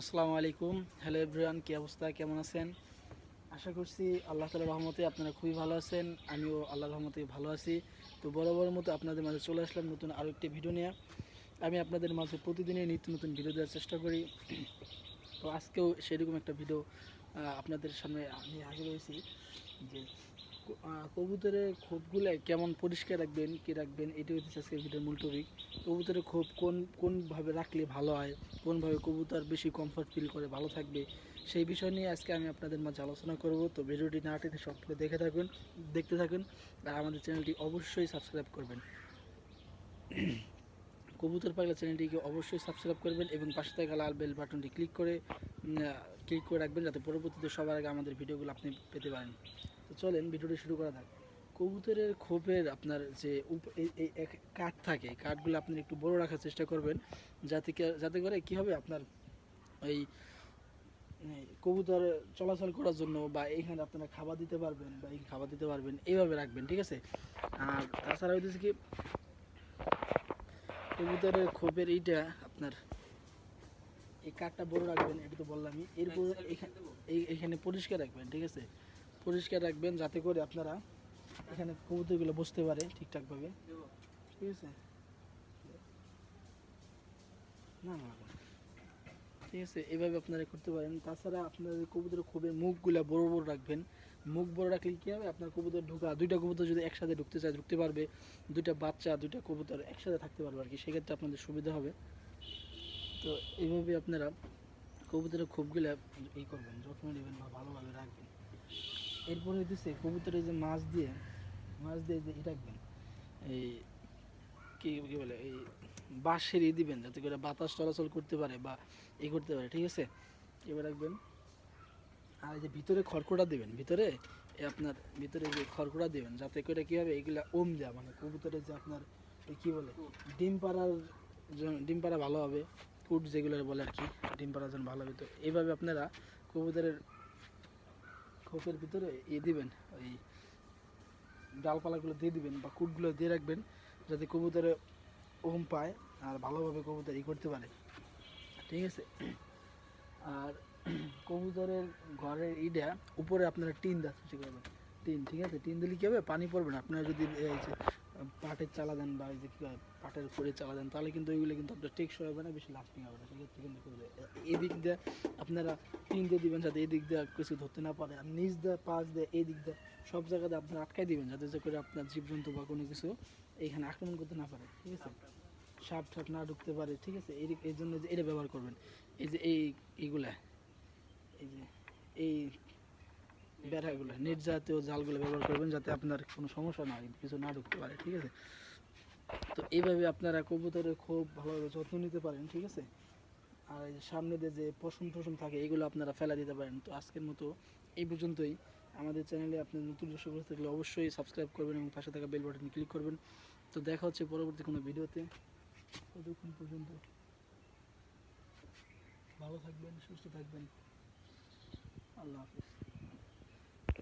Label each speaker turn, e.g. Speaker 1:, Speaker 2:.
Speaker 1: আসসালামু আলাইকুম। Hello everyone, কী অবস্থা? কেমন আছেন? আশা করছি আল্লাহ তালা রহমতে আপনারা খুবই ভালো আছেন, আমিও আল্লাহ রহমতে ভালো আছি। তো বরাবর মতো আপনাদের মাঝে চলে আসলাম নতুন আরও একটি ভিডিও নিয়ে। আমি আপনাদের মাঝে প্রতিদিনই নিত্য নতুন ভিডিও দেওয়ার চেষ্টা করি। তো আজকেও সেরকম একটা ভিডিও আপনাদের সামনে আমি হাজির হয়েছি যে কবুতরের খোপগুলো কেমন পরিষ্কার রাখবেন, কী রাখবেন এটি হচ্ছে আজকের ভিডিওর মূল টপিক কবুতরের খোপ কোন, কোনভাবে রাখলে ভালো হয়, কোনভাবে কবুতর বেশি কমফর্ট ফিল করে, ভালো থাকবে, সেই বিষয় নিয়ে আজকে আমি আপনাদের মাঝে আলোচনা করব। তো ভিডিওটি না টেনে সম্পূর্ণ দেখে থাকুন, দেখতে থাকুন, আর আমাদের চ্যানেলটি অবশ্যই সাবস্ক্রাইব করবেন। কবুতর পাগলা চ্যানেলটিকে অবশ্যই সাবস্ক্রাইব করবেন এবং পাশে থাকা লাল বেল বাটনটি ক্লিক করে ক্লিক করে রাখবেন যাতে পরবর্তীতে সবার আগে আমাদের ভিডিওগুলো আপনি পেতে পারেন। তো চলেন ভিডিওটি শুরু করা যাক। কবুতরের খোপের আপনার যে কাঠ থাকে কাঠগুলো আপনি একটু বড় রাখার চেষ্টা করবেন। যাতে যাতে করে কি হবে আপনার এই কবুতর চলাচল করার জন্য বা এইখানে আপনারা খাবার দিতে পারবেন বা এই খাবার দিতে পারবেন এইভাবে রাখবেন ঠিক আছে? আর তাছাড়া হইতেছে কি কবুতরের খোপের এইটা আপনার এই কাঠটা বড় রাখবেন এটা তো বললামই। এরপর এখানে পরিষ্কার রাখবেন ঠিক আছে? পরিষ্কার রাখবেন যাতে করে আপনারা এখানে কবুতরগুলো বসতে পারে ঠিকঠাকভাবে। ঠিক আছে? না না ঠিক আছে, এভাবে আপনারা করতে পারেন। তাছাড়া আপনাদের কবুতরের খুবই মুখগুলা বড় বড় রাখবেন। মুখ বড় রাখলে কী হবে? আপনার কবুতর ঢোকা, দুইটা কবুতর যদি একসাথে ঢুকতে চায়, ঢুকতে পারবে। দুইটা বাচ্চা, দুইটা কবুতর একসাথে থাকতে পারবে আর কি। সেক্ষেত্রে আপনাদের সুবিধা হবে। তো এইভাবে আপনারা কবুতরের খুবগুলা এই করবেন, যত্ন নেবেন বা ভালোভাবে রাখবেন। এরপরে হইতেছে কবুতরের যে মাছ দিয়ে মাছ দিয়ে যে ই রাখবেন, এই কি কি বলে, এই বাঁশের ই দিবেন যাতে করে বাতাস চলাচল করতে পারে বা এ করতে পারে, ঠিক আছে? এবার রাখবেন, আর এই যে ভিতরে খড়কোটা দিবেন, ভিতরে আপনার, ভিতরে যে খড়কোটা দিবেন, যাতে করে কি হবে, এগুলা ওম দেওয়া মানে কবুতরের যে আপনার এই কি বলে, ডিম পাড়ার ডিম পাড়া ভালো হবে, কুট যেগুলো বলে আর কি, ডিম পাড়ার জন্য ভালো হবে। তো এইভাবে আপনারা কবুতরের খোপের ভিতরে ইয়ে দিবেন, ওই ডালপালাগুলো দিয়ে দিবেন বা কুটগুলো দিয়ে রাখবেন যাতে কবুতরে ওম পায় আর ভালোভাবে কবুতর ই করতে পারে। ঠিক আছে? আর কবুতরের ঘরের ইটা উপরে আপনারা টিন দেওয়ার সৃষ্টি করবেন। টিন, ঠিক আছে? টিন দিলে কী হবে? পানি পড়বে না। আপনারা যদি পাটের চালা দেন বা যে পাটের করে চালা দেন, তাহলে কিন্তু ওইগুলো কিন্তু আপনার টেকসই হবে না, বেশি লাস্টিং হবে না সেক্ষেত্রে কিন্তু এদিক দিয়ে আপনারা টিন দিয়ে দিবেন যাতে এদিক দিয়ে কিছু ধরতে না পারে, আর নিচ দিয়ে, পাশ দিয়ে এই দিক দিয়ে সব জায়গাতে আপনারা আটকাই দিবেন যাতে যে করে আপনার জীবজন্তু বা কোনো কিছু এইখানে আক্রমণ করতে না পারে, ঠিক আছে? সাপ ঠাপ না ঢুকতে পারে, ঠিক আছে? এই জন্য যে এটা ব্যবহার করবেন। এই যে এই এইগুলা, এই যে এই বেড়াগুলো নেট জাতীয় জালগুলো ব্যবহার করবেন যাতে আপনার কোনো সমস্যা না হয়, কিছু না ঢুকতে পারে, ঠিক আছে? তো এইভাবে আপনারা কবুতরের খুব ভালোভাবে যত্ন নিতে পারেন, ঠিক আছে? আর এই সামনে দিয়ে যে পশম টসম থাকে, এগুলো আপনারা ফেলা দিতে পারেন। তো আজকের মতো এই পর্যন্তই। আমাদের চ্যানেলে আপনি নতুন দর্শক থাকলে অবশ্যই সাবস্ক্রাইব করবেন এবং পাশে থাকা বেল বাটন ক্লিক করবেন। তো দেখা হচ্ছে পরবর্তী কোনো ভিডিওতে। ততক্ষণ পর্যন্ত ভালো থাকবেন, সুস্থ থাকবেন। আল্লাহ হাফিজ।